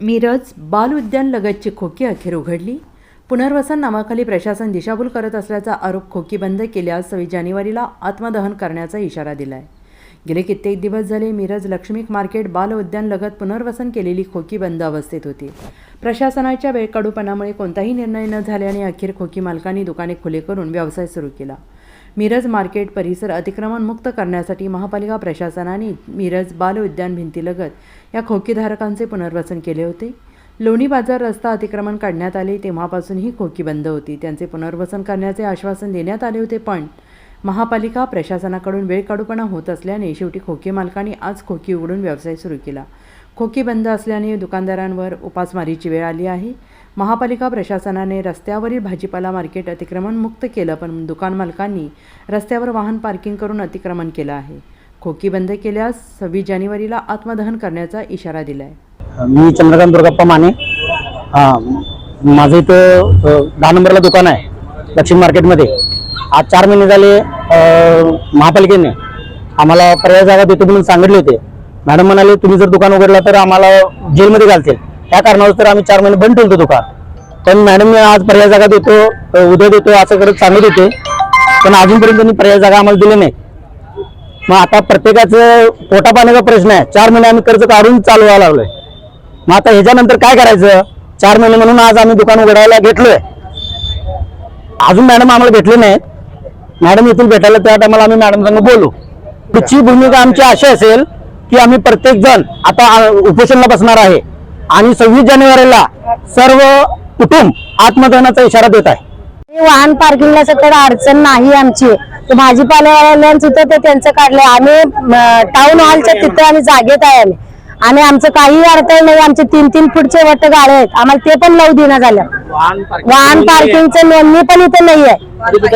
मिरज बाल उद्यान लगतची खोकी अखेर उघडली. पुनर्वसन नावाखाली प्रशासन दिशाभूल करत असल्याचा आरोप खोकी बंद केल्यास सव्वीस जानेवारीला आत्मदहन करण्याचा इशारा दिलाय. गेले कित्येक दिवस झाले मिरज लक्ष्मीक मार्केट बाल उद्यान लगत पुनर्वसन केलेली खोकी बंद अवस्थेत होती. प्रशासनाच्या वेळकाडूपणामुळे कोणताही निर्णय न झाल्याने अखेर खोकी मालकांनी दुकाने खुले करून व्यवसाय सुरू केला. मिरज मार्केट परिसर अतिक्रमण मुक्त करण्यासाठी महापालिका प्रशासनाने मिरज बाल उद्यान भिंतीलगत या खोकीधारकांचे पुनर्वसन केले होते. लोणी बाजार रस्ता अतिक्रमण काढण्यात आले तेव्हापासून ही खोकी बंद होती. त्यांचे पुनर्वसन करण्याचे आश्वासन देण्यात आले होते पण महापालिका प्रशासनाकडून वेळकाडूपणा होत असल्याने शेवटी खोकी मालकांनी आज खोकी उघडून व्यवसाय सुरू केला. खोकी बंद असल्याने दुकानदारांवर उपासमारीची वेळ आली आहे. महापालिका प्रशासनाने रस्त्यावरील भाजीपाला मार्केट अतिक्रमण मुक्त केलं पण दुकान मालकांनी रस्त्यावर वाहन पार्किंग करून अतिक्रमण केलं आहे. खोकी बंद केल्यास सव्वीस जानेवारीला आत्मदहन करण्याचा इशारा दिला आहे मी चंद्रकांत दुर्गप्पा माने. माझं इथं दहा नंबरला दुकान आहे दक्षिण मार्केटमध्ये. आज चार महिने झाले महापालिकेने आम्हाला पर्याय जागा देतो म्हणून सांगितले होते. मॅडम म्हणाले तुम्ही जर दुकान उघडला तर आम्हाला जेलमध्ये घालतील. त्या कारणावर तर आम्ही चार महिने बंद ठेवतो दुकान. पण मॅडम आज पर्याय जागा देतो उद्या देतो असं करत सांगत होते. पण अजूनपर्यंत त्यांनी पर्याय जागा आम्हाला दिली नाही. मग आता प्रत्येकाचं पोटा पाण्याचा प्रश्न आहे. चार महिने आम्ही कर्ज काढून चालवायला लागलोय. मग आता ह्याच्यानंतर काय करायचं? चार महिने म्हणून आज आम्ही दुकान उघडायला घेतलोय. अजून मॅडम आम्हाला भेटले नाहीत. मॅडम इथून भेटायला त्या टायमाला आम्ही मॅडम संग बोलू. पुढची भूमिका आमची अशी असेल की आम्ही प्रत्येक जण आता उपोषणला बसणार आहे. आणि सव्वीस जानेवारीला सर्व कुटुंब आत्मदहनाचा इशारा देत आहे. वाहन पार्किंगला सध्या अडचण नाही आमची. भाजीपाल्यावाल्यांचं तिथं ते त्यांचं काढलंय. आम्ही टाउन हॉलच्या तिथे आम्ही जागेत आहे आम्ही. आणि आमचं काही अडचण नाही आमचे तीन तीन फूटचे वट गाळे आहेत. आम्हाला ते पण लावू देणं झालं वाहन पार्किंगचं नोंदणी पण इथे नाही आहे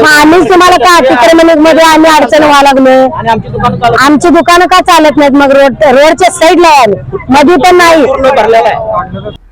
मग आम्हीच तुम्हाला का अतिक्रमणमध्ये आम्ही अडचण व्हायला लागलोय? आणि आमची दुकान चालू आमची दुकानं का चालत नाहीत? मग रोड रोडच्या साईडला आहे आम्ही. मध्ये पण नाही. भरलेलं आहे.